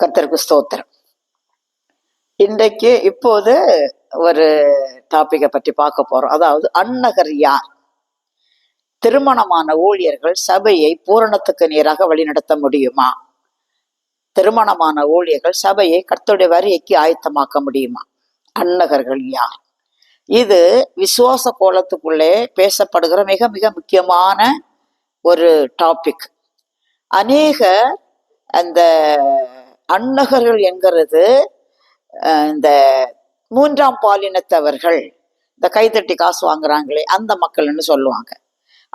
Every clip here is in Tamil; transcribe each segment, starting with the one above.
கர்த்தருக்கு ஸ்தோத்திரம். இன்றைக்கு இப்போது ஒரு டாப்பிக்கை பற்றி பார்க்க போறோம். அதாவது அன்னகர் யார்? திருமணமான ஊழியர்கள் சபையை பூரணத்துக்கு நேராக வழிநடத்த முடியுமா? திருமணமான ஊழியர்கள் சபையை கர்த்தருடைய வரியைக்கு ஆயத்தமாக்க முடியுமா? அன்னகர்கள் யார்? இது விசுவாச கோலத்துக்குள்ளே பேசப்படுகிற மிக மிக முக்கியமான ஒரு டாபிக் அநேக அந்த அன்னகர்கள் என்கிறது இந்த மூன்றாம் பாலினத்தவர்கள் இந்த கைத்தட்டி காசு வாங்குறாங்களே அந்த மக்கள்னு சொல்லுவாங்க.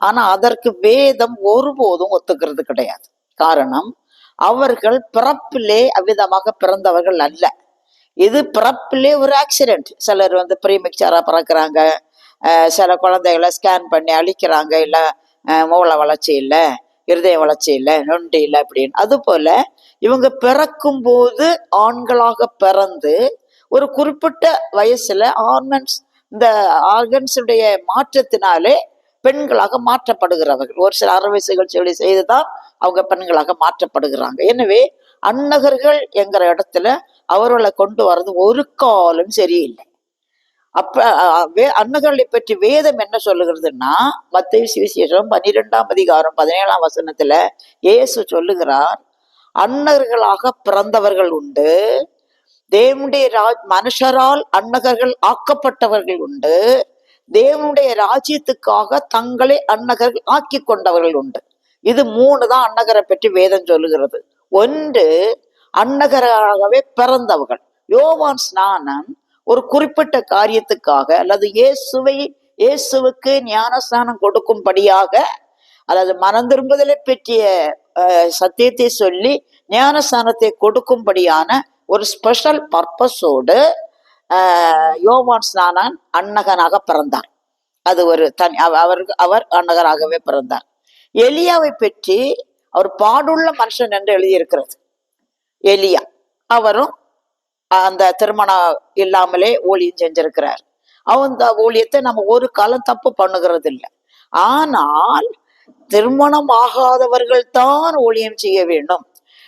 ஆனா அதற்கு வேதம் ஒருபோதும் ஒத்துக்கிறது கிடையாது. காரணம் அவர்கள் பிறப்பிலே அவ்விதமாக பிறந்தவர்கள் அல்ல. இது பிறப்பிலே ஒரு ஆக்சிடென்ட் சிலர் வந்து ப்ரீமிக்சரா பிறக்கிறாங்க. சில குழந்தைகளை ஸ்கேன் பண்ணி அழிக்கிறாங்க. இல்லை மூளை வளர்ச்சி இல்லை. இருதய வளர்ச்சி இல்லை நொண்டி இல்லை அப்படின்னு. அதுபோல் இவங்க பிறக்கும் போது ஆண்களாக பிறந்து ஒரு குறிப்பிட்ட வயசுல ஆர்மன்ஸ் இந்த ஆர்கன்ஸுடைய மாற்றத்தினாலே பெண்களாக மாற்றப்படுகிறவர்கள். ஒரு சில அறுவை சிகிச்சைகளை செய்துதான் அவங்க பெண்களாக மாற்றப்படுகிறாங்க. எனவே அன்னகர்கள் என்கிற இடத்துல அவர்களை கொண்டு வர்றது ஒரு காலம் சரியில்லை. அப்ப அஹ், அன்னகர்களை பற்றி வேதம் என்ன சொல்லுகிறதுன்னா மத்திய சுவிசேஷம் பன்னிரெண்டாம் அதிகாரம் பதினேழாம் வசனத்துல இயேசு சொல்லுகிறார் அன்னகர்களாக பிறந்தவர்கள் உண்டு தேவனுடைய ராஜ் மனுஷரால் அன்னகர்கள் ஆக்கப்பட்டவர்கள் உண்டு தேவனுடைய ராஜ்யத்துக்காக தங்களை அன்னகர்கள் ஆக்கி கொண்டவர்கள் உண்டு. இது மூணு தான் அன்னகரை பற்றி வேதம் சொல்லுகிறது. ஒன்று அன்னகராகவே பிறந்தவர்கள். யோவான் ஸ்நானன் ஒரு குறிப்பிட்ட காரியத்துக்காக அல்லது இயேசுவை இயேசுவுக்கு ஞானஸ்தானம் கொடுக்கும்படியாக அல்லது மனந்திரும்புதலை பற்றிய சத்தியத்தை சொல்லி ஞானஸ்தானத்தை கொடுக்கும்படியான ஒரு ஸ்பெஷல் பர்பஸோடு யோவான் ஸ்நானன் அன்னகனாக பிறந்தார். அது ஒரு தனி அவ- அவருக்கு அவர் அன்னகராகவே பிறந்தார். எலியாவை பற்றி அவர் பாடுள்ள மனுஷன் என்று எழுதியிருக்கிறது. எலியா. அவரும் அந்த திருமணம் இல்லாமலே ஊழியம் செஞ்சிருக்கிறார். அந்த ஊழியத்தை நம்ம ஒரு காலம் தப்பு பண்ணுகிறது இல்லை ஆனால் திருமணம் ஆகாதவர்கள் தான் ஊழியம் செய்ய வேண்டும்.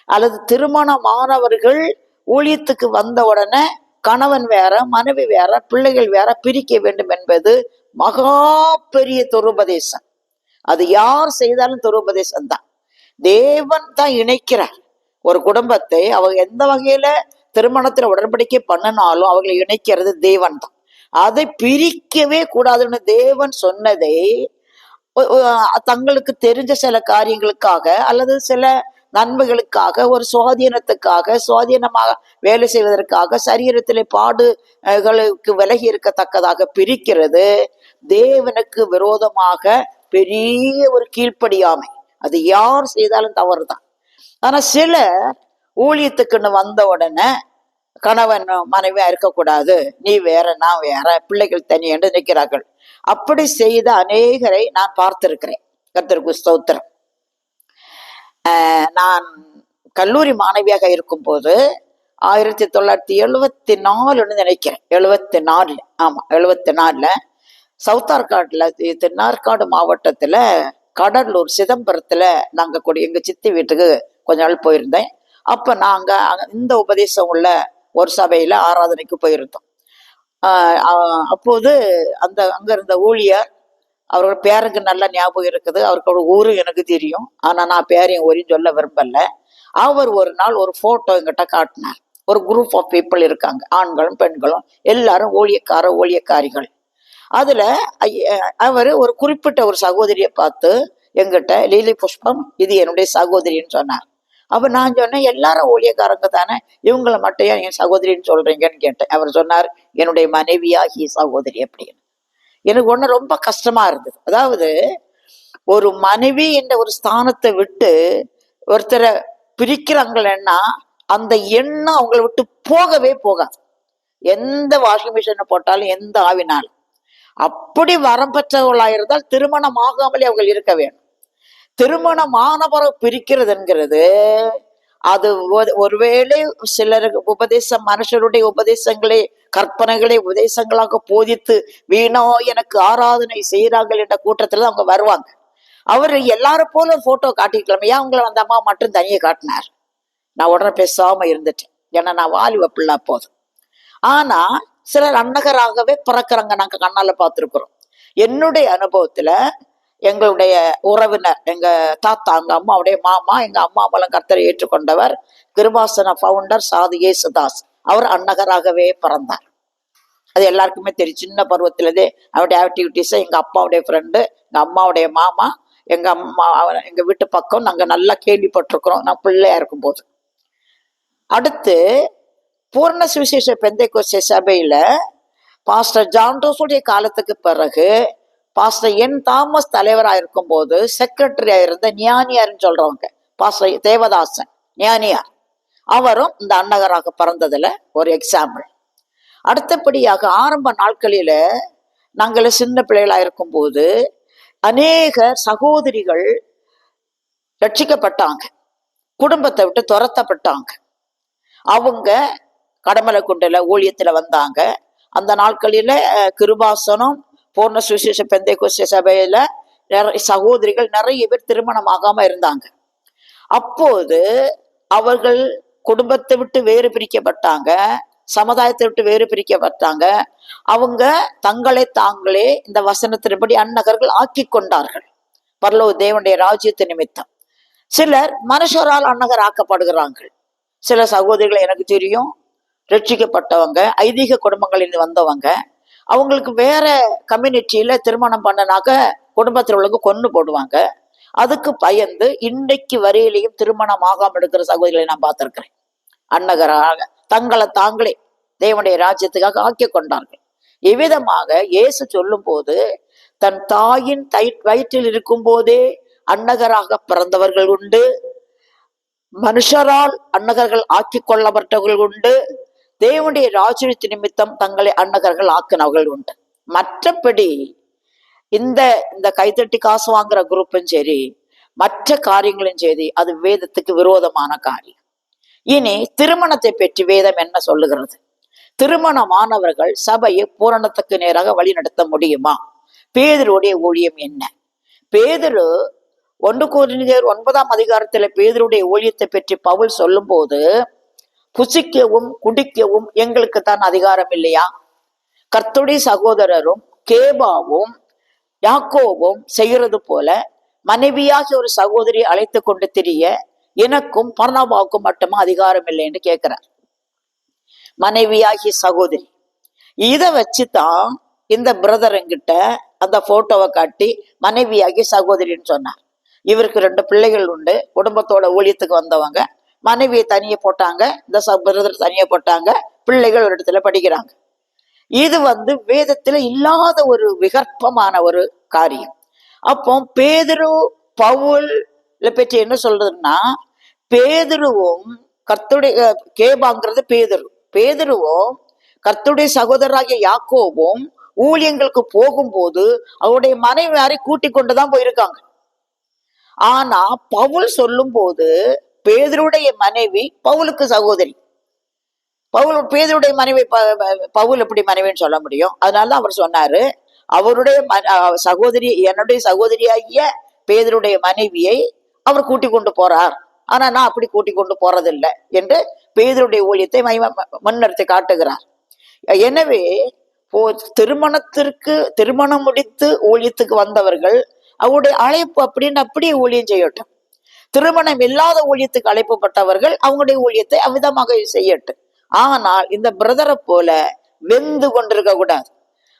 அல்லது திருமணமானவர்கள் ஊழியத்துக்கு வந்த உடனே கணவன் வேற மனைவி வேற பிள்ளைகள் வேற பிரிக்க வேண்டும் என்பது மகா பெரிய துருபதேசம். அது யார் செய்தாலும் துருபதேசம் தான் தேவன் தான் இணைக்கிறார். ஒரு குடும்பத்தை அவங்க எந்த வகையில திருமணத்துல உடன்படிக்கை பண்ணினாலும் அவர்களை இணைக்கிறது தேவன் தான் அதை பிரிக்கவே கூடாதுன்னு தேவன் சொன்னதை தங்களுக்கு தெரிஞ்ச சில காரியங்களுக்காக அல்லது சில நன்மைகளுக்காக ஒரு சுவாதீனத்துக்காக சுவாதீனமாக வேலை செய்வதற்காக சரீரத்திலே பாடுகளுக்கு விலகி இருக்கத்தக்கதாக பிரிக்கிறது. தேவனுக்கு விரோதமாக பெரிய ஒரு கீழ்ப்படியாமை. அது யார் செய்தாலும் தவறுதான். ஆனா சில ஊழியத்துக்குன்னு வந்த உடனே கணவன் மனைவியா இருக்கக்கூடாது நீ வேற நான் வேற. பிள்ளைகள் தனி என்று நிற்கிறார்கள். அப்படி செய்த அநேகரை நான் பார்த்திருக்கிறேன். கர்த்தருக்கு ஸ்தோத்திரம். நான் கல்லூரி மாணவியாக இருக்கும்போது ஆயிரத்தி தொள்ளாயிரத்தி எழுவத்தி நாலுன்னு நினைக்கிறேன். எழுவத்தி நாலில் ஆமா எழுவத்தி நாலுல சவுத் ஆர்காட்ல தென்னார்காடு மாவட்டத்துல கடலூர் சிதம்பரத்துல நாங்க கூட எங்க சித்தி வீட்டுக்கு கொஞ்ச நாள் போயிருந்தேன். அப்ப நாங்க இந்த உபதேசம் உள்ள ஒரு சபையில ஆராதனைக்கு போயிருந்தோம். அப்போது அந்த அங்க இருந்த ஊழியர் அவரோட பேருக்கு நல்ல ஞாபகம் இருக்குது. அவருக்கு ஊரு எனக்கு தெரியும். ஆனா நான் பேரையும் ஊரையும் சொல்ல விரும்பல. அவர் ஒரு நாள் ஒரு போட்டோ எங்கிட்ட காட்டினார். ஒரு குரூப் ஆஃப் பீப்புள் இருக்காங்க. ஆண்களும் பெண்களும். எல்லாரும் ஊழியக்கார ஊழியக்காரிகள். அதுல அவர் ஒரு குறிப்பிட்ட ஒரு சகோதரியை பார்த்து எங்கிட்ட லீலி புஷ்பம் இது என்னுடைய சகோதரின்னு சொன்னார். அப்ப நான் சொன்னேன் எல்லாரும் ஊழியக்காரங்க தானே இவங்களை மட்டும் என் சகோதரின்னு சொல்றீங்கன்னு கேட்டேன். அவர் சொன்னார் என்னுடைய மனைவியாகிய சகோதரி அப்படின்னு. எனக்கு ஒண்ணு ரொம்ப கஷ்டமா இருந்தது. அதாவது ஒரு மனைவி என்ற ஒரு ஸ்தானத்தை விட்டு ஒருத்தரை பிரிக்கிறாங்களேன்னா அந்த எண்ணம் அவங்கள விட்டு போகவே போகாது. எந்த வாஷிங் மிஷினை போட்டாலும் எந்த ஆவினாலும். அப்படி வரம் இருந்தால் திருமணம் ஆகாமலே அவங்க இருக்க வேணும் திருமணம் ஆனவரை பிரிக்கிறது என்கிறது அது ஒரு- ஒருவேளை சிலருக்கு உபதேசம் மனுஷருடைய உபதேசங்களை கற்பனைகளை உபதேசங்களாக போதித்து வீணோ எனக்கு ஆராதனை செய்கிறார்கள் என்ற கூட்டத்துல அவங்க வருவாங்க. அவர் எல்லாரும் போல போட்டோ காட்டிக்கலாமே ஏன் அவங்கள அந்த அம்மா மட்டும் தனியை காட்டினார்? நான் உடனே பேசாம இருந்துட்டேன். ஏன்னா நான் வாலிப பிள்ளை போதும் ஆனா சிலர் அன்னகராகவே பிறக்கிறாங்க நாங்க கண்ணால பார்த்துருக்குறோம். என்னுடைய அனுபவத்துல எங்களுடைய உறவினர் எங்க தாத்தா எங்க அம்மாவுடைய மாமா எங்க அம்மா மூலம் கர்த்தரை ஏற்றுக்கொண்டவர் கிருபாசன ஃபவுண்டர் சாது ஏசுதாஸ் அவர் அன்னகராகவே பிறந்தார். அது எல்லாருக்குமே தெரியும். சின்ன பருவத்திலேயே அவருடைய ஆக்டிவிட்டீஸை எங்க அப்பாவுடைய ஃப்ரெண்டு எங்க அம்மாவுடைய மாமா எங்க அம்மா எங்கள் எங்க வீட்டு பக்கம் நாங்க நல்லா கேள்விப்பட்டிருக்கிறோம். நான் பிள்ளையா இருக்கும்போது. அடுத்து பூர்ண சுவிசேஷ பெந்தைக்கோஸ்தே சபையில பாஸ்டர் ஜான்டோஸுடைய காலத்துக்கு பிறகு பாஸ்டர் என் தாமஸ் தலைவராக இருக்கும்போது செக்ரட்டரியாக இருந்த ஞானியார்னு சொல்றவங்க. பாஸ்டர் தேவதாசன் ஞானியார். அவரும் இந்த அன்னகராக பிறந்ததுல ஒரு எக்ஸாம்பிள் அடுத்தபடியாக ஆரம்ப நாட்களில நாங்கள் சின்ன பிள்ளைகளாக இருக்கும்போது அநேக சகோதரிகள் ரட்சிக்கப்பட்டாங்க. குடும்பத்தை விட்டு துரத்தப்பட்டாங்க. அவங்க கடமலை குண்டில் ஊழியத்தில் வந்தாங்க. அந்த நாட்களில் கிருபாசனம் பூர்ண சுசேஷ பெந்தை சபையில நிறைய சகோதரிகள் நிறைய பேர் திருமணம் ஆகாம இருந்தாங்க. அப்போது அவர்கள் குடும்பத்தை விட்டு வேறு பிரிக்கப்பட்டாங்க சமுதாயத்தை விட்டு வேறு பிரிக்கப்பட்டாங்க. அவங்க தங்களை தாங்களே இந்த வசனத்தின்படி அன்னகர்கள் ஆக்கி கொண்டார்கள். பரலோ தேவனுடைய ராஜ்யத்து நிமித்தம். சிலர் மனுஷரால் அன்னகர் ஆக்கப்படுகிறார்கள். சில சகோதரிகள் எனக்கு தெரியும் ரட்சிக்கப்பட்டவங்க ஐதீக குடும்பங்களில் வந்தவங்க அவங்களுக்கு வேற கம்யூனிட்டியில திருமணம் பண்ணனாக்க குடும்பத்தில் உள்ளவங்க கொன்று போடுவாங்க. அதுக்கு பயந்து இன்னைக்கு வரையிலையும் திருமணம் ஆகாம இருக்கிற சகோதரிகளை நான் பார்த்துருக்கிறேன். அன்னகராக தங்களை தாங்களே தேவனுடைய ராஜ்யத்துக்காக ஆக்கி கொண்டார்கள். இவ்விதமாக இயேசு சொல்லும்போது தன் தாயின் தை வயிற்றில் இருக்கும் போதே அன்னகராக பிறந்தவர்கள் உண்டு. மனுஷரால் அன்னகர்கள் ஆக்கி கொள்ளப்பட்டவர்கள் உண்டு. தேவனுடைய ராஜ்யத்து நிமித்தம் தங்களை அன்னகர்கள் ஆக்கினவர்கள் உண்டு. மற்றபடி இந்த இந்த கைத்தட்டி காசு வாங்குற குரூப்பும் சரி மற்ற காரியங்களும் சரி அது வேதத்துக்கு விரோதமான காரியம். இனி திருமணத்தை பற்றி வேதம் என்ன சொல்லுகிறது? திருமணமானவர்கள் சபையை பூரணத்துக்கு நேராக வழிநடத்த முடியுமா? பேதருடைய ஊழியம் என்ன? பேதரு ஒன்று கோரிந்தியர் ஒன்பதாம் அதிகாரத்துல பேதருடைய ஊழியத்தை பற்றி பவுல் சொல்லும்போது புசிக்கவும் குடிக்கவும் எங்களுக்கு தான் அதிகாரம் இல்லையா? கர்த்துடி சகோதரரும் கேபாவும் யாக்கோவும் செய்கிறது போல மனைவியாகி ஒரு சகோதரி அழைத்து கொண்டு திரிய எனக்கும் பர்ணபாவுக்கும் மட்டுமா அதிகாரம் இல்லை என்று கேட்கிறார். மனைவியாகி சகோதரி இதை வச்சுதான் இந்த பிரதருங்கிட்ட அந்த போட்டோவை காட்டி மனைவியாகி சகோதரின்னு சொன்னார். இவருக்கு ரெண்டு பிள்ளைகள் உண்டு குடும்பத்தோட ஊழியத்துக்கு வந்தவங்க. மனைவியை தனியே போட்டாங்க. இந்த பிரதர் தனியே போட்டாங்க. பிள்ளைகள் ஒரு இடத்துல படிக்கிறாங்க. இது வந்து வேதத்துல இல்லாத ஒரு விகற்பமான ஒரு காரியம். அப்போ பேதுரு பவுல் பற்றி என்ன சொல்றதுன்னா பேதுருவும் கர்த்துடைய கேபாங்கிறது பேதுரு. பேதுருவும் கர்த்துடைய சகோதராகிய யாக்கோவும் ஊழியங்களுக்கு போகும்போது அவருடைய மனைவியாரை கூட்டிக் கொண்டுதான் போயிருக்காங்க. ஆனா பவுல் சொல்லும்போது பேதருடைய மனைவி பவுலுக்கு சகோதரி. பவுல் பேதருடைய மனைவி ப- பவுல் எப்படி மனைவின்னு சொல்ல முடியும்? அதனால தான் அவர் சொன்னாரு அவருடைய ம- சகோதரி என்னுடைய சகோதரியாகிய பேதருடைய மனைவியை அவர் கூட்டி கொண்டு போறார். ஆனா நான் அப்படி கூட்டி கொண்டு போறதில்லை என்று பேதருடைய ஊழியத்தை மைம- முன்னிறுத்தி காட்டுகிறார். எனவே போ- திருமணத்திற்கு திருமணம் முடித்து ஊழியத்துக்கு வந்தவர்கள் அவருடைய அழைப்பு அப்படின்னு அப்படியே ஊழியம் செய்யட்டும். திருமணம் இல்லாத ஊழியத்துக்கு அழைப்புப்பட்டவர்கள் அவங்களுடைய ஊழியத்தை அவ்விதமாக செய்யட்டு. ஆனால் இந்த பிரதரை போல வெந்து கொண்டிருக்க கூடாது.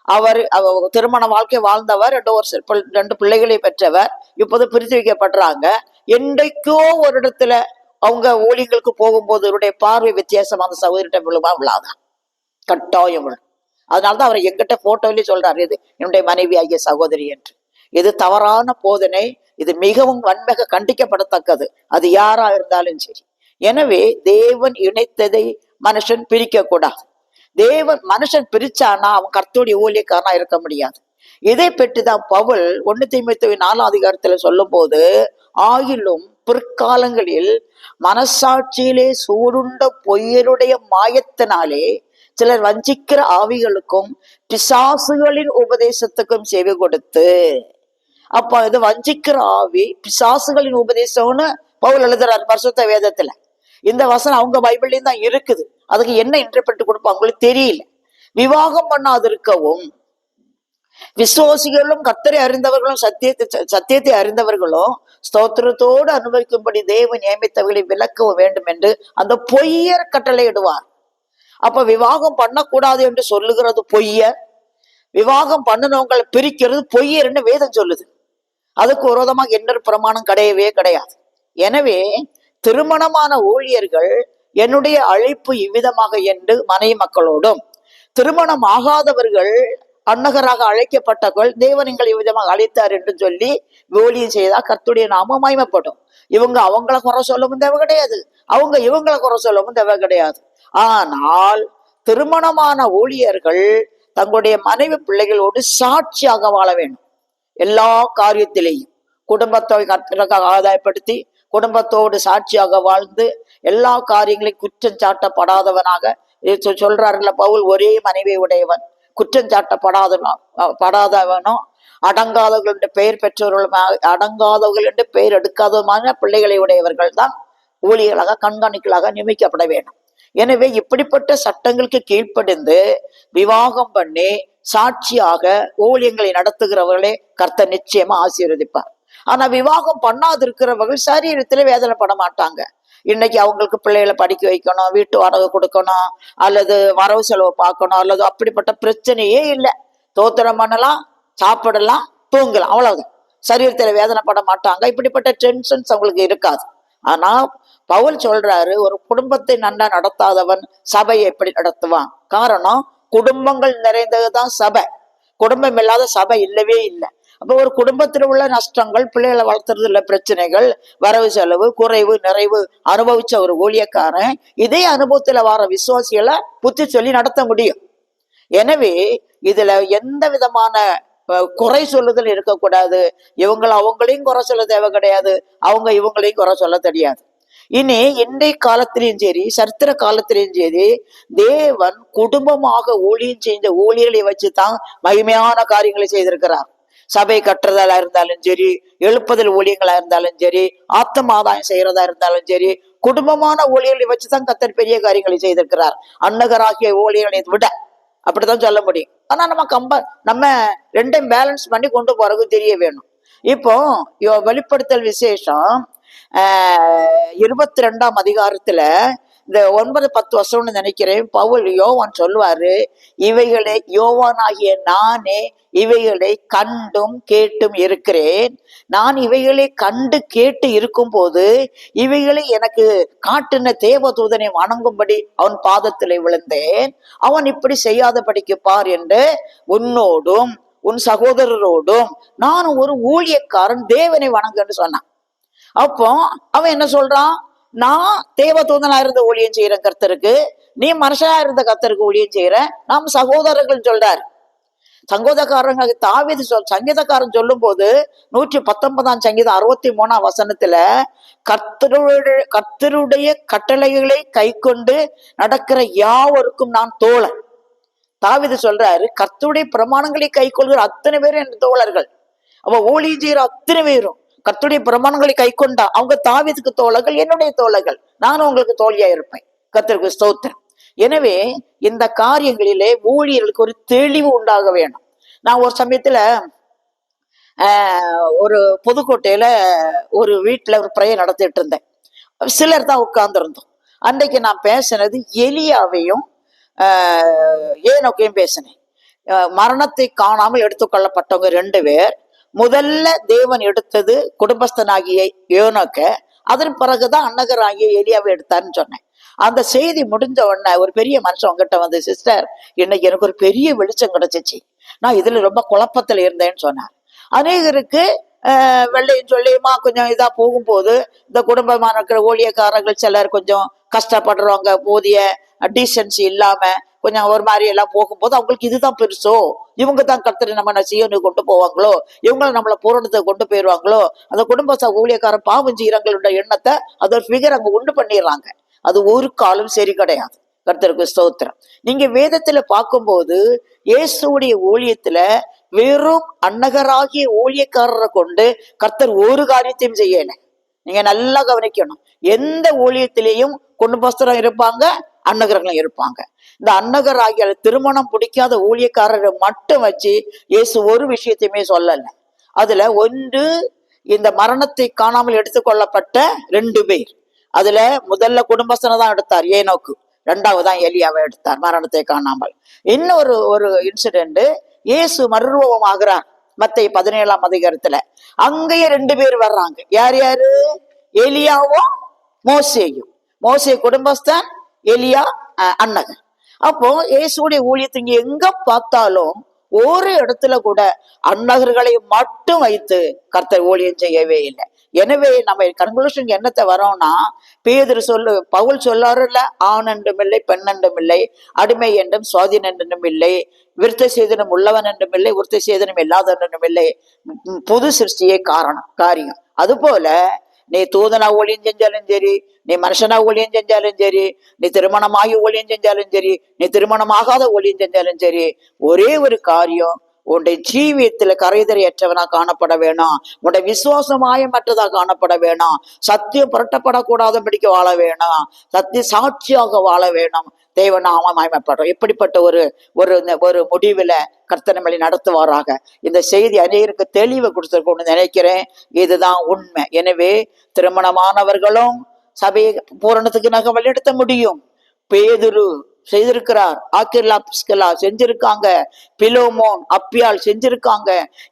அவர் அவ- திருமண வாழ்க்கை வாழ்ந்தவர் ரெண்டு ஒரு ரெண்டு பிள்ளைகளை பெற்றவர் இப்போது பிரித்து வைக்கப்படுறாங்க. என்றைக்கோ ஒரு இடத்துல அவங்க ஊழியங்களுக்கு போகும்போது அவருடைய பார்வை வித்தியாசம் அந்த சகோதரிட்ட விழுமா? விழாதான் கட்டாயம் விழும் அதனாலதான் அவர் எங்கிட்ட போட்டோலயே சொல்றாரு. இது என்னுடைய மனைவி ஆகிய சகோதரி என்று. இது தவறான போதனை இது மிகவும் வன்மக கண்டிக்கப்படத்தக்கது. அது யாரா இருந்தாலும் சரி. எனவே தேவன் இணைத்ததை மனுஷன் பிரிக்க கூடாது தேவன் மனுஷன் பிரிச்சானா அவன் கர்த்தோடைய ஊழியக்காரனா இருக்க முடியாது. இதை பற்றிதான் பவுல் ஒன்னு தீமைத்துவ நாலாம் அதிகாரத்துல சொல்லும் போது ஆயிலும் பிற்காலங்களில் மனசாட்சியிலே சூடுண்ட பொய்யருடைய மாயத்தினாலே சிலர் வஞ்சிக்கிற ஆவிகளுக்கும் பிசாசுகளின் உபதேசத்துக்கும் செவி கொடுத்து அப்ப இது வஞ்சிக்கிற ஆவி பிசாசுகளின் உபதேசம்னு பவுல் எழுதுறாரு பரிசுத்த வேதத்துல. இந்த வசனம் அவங்க பைபிள்லயும் தான் இருக்குது. அதுக்கு என்ன இன்டர்பிரட் கொடுப்போம்? அவங்களுக்கு தெரியல. விவாகம் பண்ணாதிருக்கவும் விசுவாசிகளும் கத்தரை அறிந்தவர்களும் சத்தியத்தை சத்தியத்தை அறிந்தவர்களும் ஸ்தோத்திரத்தோடு அனுபவிக்கும்படி தேவன் நியமித்தவர்களை விளக்கவும் வேண்டும் என்று அந்த பொய்யர் கட்டளையிடுவார் அப்ப விவாகம் பண்ணக்கூடாது என்று சொல்லுகிறது பொய்யர். விவாகம் பண்ணினவங்களை பிரிக்கிறது பொய்யர்னு வேதம் சொல்லுது. அதுக்கு விரோதமாக என்ன பிரமாணம் கிடையவே கிடையாது. எனவே திருமணமான ஊழியர்கள் என்னுடைய அழைப்பு இவ்விதமாக என்று மனை மக்களோடும் திருமணம் ஆகாதவர்கள் அன்னகராக அழைக்கப்பட்டவர்கள் தேவன் எங்களை இவ்விதமாக அழைத்தார் என்று சொல்லி ஊழியம் செய்தால் கர்த்துடைய நாமம் மகிமைப்படும். இவங்க அவங்கள குறை சொல்லவும் தேவை கிடையாது. அவங்க இவங்களை குறை சொல்லவும் தேவை கிடையாது. ஆனால் திருமணமான ஊழியர்கள் தங்களுடைய மனைவி பிள்ளைகளோடு சாட்சியாக வாழ வேண்டும். எல்லா காரியத்திலேயும். குடும்பத்தை கர்த்தருக்காக ஆதாயப்படுத்தி குடும்பத்தோடு சாட்சியாக வாழ்ந்து எல்லா காரியங்களையும் குற்றம் சாட்டப்படாதவனாக சொல்றாருல பவுல் ஒரே மனைவி உடையவன். குற்றம் சாட்டப்படாதவன் படாதவனும் அடங்காதவர்கள் என்று பெயர் பெற்றவர்களும் அடங்காதவர்கள் என்று பெயர் எடுக்காதவமான பிள்ளைகளை உடையவர்கள் தான் ஊழியர்களாக கண்காணிக்கலாக நியமிக்கப்பட வேண்டும். எனவே இப்படிப்பட்ட சட்டங்களுக்கு கீழ்ப்படிந்து விவாகம் பண்ணி சாட்சியாக ஓவியங்களை நடத்துகிறவர்களே கர்த்தர் நிச்சயமா ஆசீர்வதிப்பார். ஆனா விவாகம் பண்ணாதிருக்கிறவர்கள் சரீரத்துல வேதனைப்பட மாட்டாங்க. இன்னைக்கு அவங்களுக்கு பிள்ளைகளை படிக்க வைக்கணும் வீட்டு வாடகை கொடுக்கணும் அல்லது வரவு செலவு பார்க்கணும் அல்லது அப்படிப்பட்ட பிரச்சனையே இல்லை. தோத்திரம் பண்ணலாம் சாப்பிடலாம் தூங்கலாம் அவ்வளவுதான். சரீரத்துல வேதனைப்பட மாட்டாங்க. இப்படிப்பட்ட டென்ஷன்ஸ் அவங்களுக்கு இருக்காது. ஆனா பவுல் சொல்றாரு ஒரு குடும்பத்தை நன்னா நடத்தாதவன் சபையை எப்படி நடத்துவான்? காரணம் குடும்பங்கள் நிறைந்ததுதான் சபை. குடும்பம் இல்லாத சபை இல்லவே இல்லை. அப்போ ஒரு குடும்பத்தில் உள்ள நஷ்டங்கள் பிள்ளைகளை வளர்த்துறதுல பிரச்சனைகள் வரவு செலவு குறைவு நிறைவு அனுபவிச்ச ஒரு ஊழியக்காரன் இதே அனுபவத்துல வர விசுவாசிகளை புத்தி சொல்லி நடத்த முடியும். எனவே இதுல எந்த விதமான குறை சொல்லுதல் இருக்கக்கூடாது. இவங்களை அவங்களையும் குறை சொல்ல தேவை கிடையாது. அவங்க இவங்களையும் குறை சொல்ல தெரியாது. இனி இன்றைய காலத்திலையும் சரி சரித்திர காலத்திலையும் சரி தேவன் குடும்பமாக ஊழியம் செஞ்ச ஊழியர்களை வச்சுதான் மகிமையான காரியங்களை செய்திருக்கிறார். சபை கட்டுறதா இருந்தாலும் சரி எழுப்புதல் ஊழியங்களா இருந்தாலும் சரி ஆத்தமாதாயம் செய்யறதா இருந்தாலும் சரி குடும்பமான ஊழியர்களை வச்சுதான் கத்தர் பெரிய காரியங்களை செய்திருக்கிறார். அன்னகராகிய ஊழியர்களை விட அப்படித்தான் சொல்ல முடியும். ஆனா நம்ம கம்ப நம்ம ரெண்டையும் பேலன்ஸ் பண்ணி கொண்டு போறதுக்கு தெரிய வேணும். இப்போ வெளிப்படுத்தல் விசேஷம் இருபத்தி ரெண்டாம் அதிகாரத்துல இந்த ஒன்பது பத்து வருஷம்னு நினைக்கிறேன் பவுல் யோவான் சொல்லுவாரு இவைகளை யோவானாகிய நானே இவைகளை கண்டும் கேட்டும் இருக்கிறேன். நான் இவைகளை கண்டு கேட்டு இருக்கும்போது இவைகளை எனக்கு காட்டின தேவதூதனை வணங்கும்படி அவன் பாதத்திலே விழுந்தேன். அவன் இப்படி செய்யாதபடிக்கு பார் என்று உன்னோடும் உன் சகோதரரோடும் நான் ஒரு ஊழியக்காரன் தேவனை வணங்குன்னு சொன்னான். அப்போ அவன் என்ன சொல்றான்? நான் தேவதூதனா இருந்த ஊழியம் செய்யறேன் கர்த்தருக்கு நீ மனுஷனா இருந்த கர்த்தருக்கு ஊழியம் செய்யற நாம் சகோதரர்கள் சொல்றாரு. சங்கோதக்காரங்க தாவீது சொல் சங்கீதக்காரன் சொல்லும் போது நூற்றி பத்தொன்பதாம் சங்கீதம் அறுபத்தி மூணாம் வசனத்துல கர்த்தருடைய கர்த்தருடைய கட்டளைகளை கை கொண்டு நடக்கிற யாவருக்கும் நான் தோழன். தாவிது சொல்றாரு கர்த்தருடைய பிரமாணங்களை கை கொள்கிற அத்தனை பேரும் என் தோழர்கள். அவ ஊழியம் செய்யற அத்தனை பேரும் கத்துடைய பிரமாணங்களை கை கொண்டா அவங்க தாவீதுக்கு தோழர்கள் என்னுடைய தோழர்கள். நானும் உங்களுக்கு தோழியா இருப்பேன். கத்திற்கு ஸ்தோத்திரம். எனவே இந்த காரியங்களிலே ஊழியர்களுக்கு ஒரு தெளிவு உண்டாக வேணும். நான் ஒரு சமயத்துல ஆஹ், ஒரு புதுக்கோட்டையில ஒரு வீட்டுல ஒரு ப்ரேயர் நடத்திட்டு இருந்தேன். சிலர் தான் உட்கார்ந்துருந்தோம். அன்றைக்கு நான் பேசினது எலியாவையும் ஆஹ், ஏனோக்கையும் பேசினேன். மரணத்தை காணாமல் எடுத்துக்கொள்ளப்பட்டவங்க ரெண்டு பேர். முதல்ல தேவன் எடுத்தது குடும்பஸ்தனாகிய யோனோக்க. அதன் பிறகுதான் அன்னகராகிய எலியாவை எடுத்தாருன்னு சொன்னேன். அந்த செய்தி முடிஞ்ச உடனே ஒரு பெரிய மனுஷன் உங்ககிட்ட வந்து சிஸ்டர் இன்னைக்கு எனக்கு ஒரு பெரிய வெளிச்சம் கிடைச்சிச்சு. நான் இதுல ரொம்ப குழப்பத்துல இருந்தேன்னு சொன்னார். அநேகருக்கு வெள்ளையும் சொல்லியுமா கொஞ்சம் இதா போகும்போது இந்த குடும்பமான இருக்கிற ஊழியக்காரர்கள் சிலர் கொஞ்சம் கஷ்டப்படுறவங்க போதிய டீசன்சி இல்லாம கொஞ்சம் ஒரு மாதிரி எல்லாம் போகும்போது அவங்களுக்கு இதுதான் பெருசோ? இவங்க தான் கர்த்தரை நம்ம சீவனுக்கு கொண்டு போவாங்களோ? இவங்களை நம்மளை பூரணத்தை கொண்டு போயிடுவாங்களோ? அந்த குடும்ப ச- ஊழியக்காரன் பாவம் செய்யறவங்களோட எண்ணத்தை அதோட ஃபிகர் அங்கே உண்டு பண்ணிடுறாங்க. அது ஒரு காலம் சரி கிடையாது. கர்த்தருக்கு ஸ்தோத்திரம். நீங்க வேதத்துல பார்க்கும்போது இயேசுடைய ஊழியத்துல வெறும் அன்னகராகிய ஊழியக்காரரை கொண்டு கர்த்தர் ஒரு காரியத்தையும் செய்யல. நீங்க நல்லா கவனிக்கணும். எந்த ஊழியத்திலையும் குடும்பஸ்தரம் இருப்பாங்க அன்னகரங்களும் இருப்பாங்க. இந்த அன்னகர் ஆகிய திருமணம் பிடிக்காத ஊழியக்காரரை மட்டும் வச்சு இயேசு ஒரு விஷயத்தையுமே சொல்லல. அதுல ஒன்று இந்த மரணத்தை காணாமல் எடுத்துக்கொள்ளப்பட்ட ரெண்டு பேர். அதுல முதல்ல குடும்பஸ்தனை தான் எடுத்தார் ஏனோக்கு. ரெண்டாவது தான் எலியாவை எடுத்தார் மரணத்தை காணாமல். இன்னொரு ஒரு இன்சிடென்ட் இயேசு மறுரூபம் ஆகிறார் மத்திய பதினேழாம் அதிகாரத்துல. அங்கேயே ரெண்டு பேர் வர்றாங்க. யார் யாரு? எலியாவும் மோசேயும். மோசே குடும்பஸ்தான் எலியா அஹ், அப்போ இயேசுடைய ஊழியத்துக்கு எங்க பார்த்தாலும் ஒரு இடத்துல கூட அன்னகர்களை மட்டும் வைத்து கர்த்தர் ஊழியம் செய்யவே இல்லை. எனவே நம்ம கன்க்ளூஷன் என்னத்தை வரோம்னா பேதர் சொல்லு பவுல் சொல்லாருல்ல ஆண் என்றும் இல்லை பெண் என்றும் இல்லை அடிமை என்றும் சுவாதீன் என்றும் இல்லை விருத்த சேதனம் உள்ளவன் என்றும் இல்லை விருத்த சேதனம் இல்லாத என்றும் இல்லை. புது சிருஷ்டியே காரணம் காரியம். அதுபோல நீ தூதனா ஊழியம் செஞ்சாலும் சரி நீ மனுஷனா ஊழியம் செஞ்சாலும் சரி நீ திருமணமாகி ஊழியம் செஞ்சாலும் சரி நீ திருமணமாகாத ஊழியம் செஞ்சாலும் சரி ஒரே ஒரு காரியம் உன்னுடைய ஜீவியத்துல கரைதறையற்றவனா காணப்பட வேணாம் உன்னுடைய விசுவாசமாயமற்றதா காணப்பட வேணாம் சத்தியம் புரட்டப்படக்கூடாதபடிக்கு வாழ வேணாம் சத்திய சாட்சியாக வாழ வேணும் தேவநாம மாயமப்படுறோம் இப்படிப்பட்ட ஒரு ஒரு இந்த ஒரு முடிவில் கர்த்தனமலை நடத்துவாராக? இந்த செய்தி அநேகருக்கு தெளிவை கொடுத்துருக்கோம்னு நினைக்கிறேன். இதுதான் உண்மை. எனவே திருமணமானவர்களும் சபையை பூரணத்துக்கு நாங்கள் வழிநடத்த முடியும். பேதுரு செய்திருக்கிறார். ஆக்கிர்லாப்ஸ்கலா செஞ்சிருக்காங்க. பிலோமோன் அப்பியால் செஞ்சிருக்காங்க.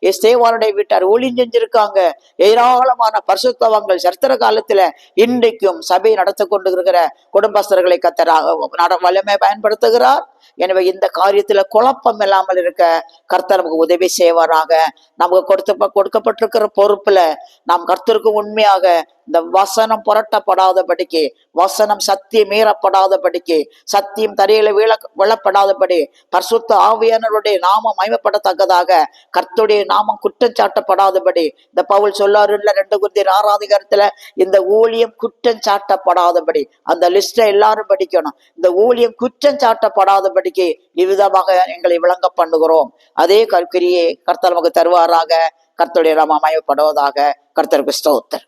எஸ்தேவானுடைய வீட்டார் ஊழியம் செஞ்சிருக்காங்க. ஏராளமான பரிசுத்தவங்கள் சரித்திர காலத்துல இன்றைக்கும் சபை நடத்த கொண்டு இருக்கிற குடும்பஸ்தர்களை கத்தராக வலிமை பயன்படுத்துகிறார். எனவே இந்த காரியத்துல குழப்பம் இல்லாமல் இருக்க கர்த்தர் நமக்கு உதவி செய்வாராக. நமக்கு கொடுத்த கொடுக்கப்பட்டிருக்கிற பொறுப்புல நாம் கர்த்தருக்கு உண்மையாக இந்த வசனம் புரட்டப்படாதபடிக்கு வசனம் சத்தியம் மீறப்படாதபடிக்கு சத்தியம் தரையில வீழ விழப்படாதபடி பரிசுத்த ஆவியானருடைய நாமம் மயமப்படத்தக்கதாக கர்த்துடைய நாமம் குற்றம் சாட்டப்படாதபடி இந்த பவுல் சொல்லாரு இல்ல ரெண்டு குருதி ஆறாதிகாரத்துல இந்த ஊழியம் குற்றம் சாட்டப்படாதபடி அந்த லிஸ்ட எல்லாரும் படிக்கணும். இந்த ஊழியம் குற்றம் சாட்டப்படாதபடிக்கு இவ்விதமாக எங்களை விளங்க பண்ணுகிறோம். அதே கற்கிரியை கர்த்தர் நமக்கு தருவாராக கர்த்தருடைய நாமம் அமைப்படுவதாக கர்த்தருக்கு ஸ்தோத்தர்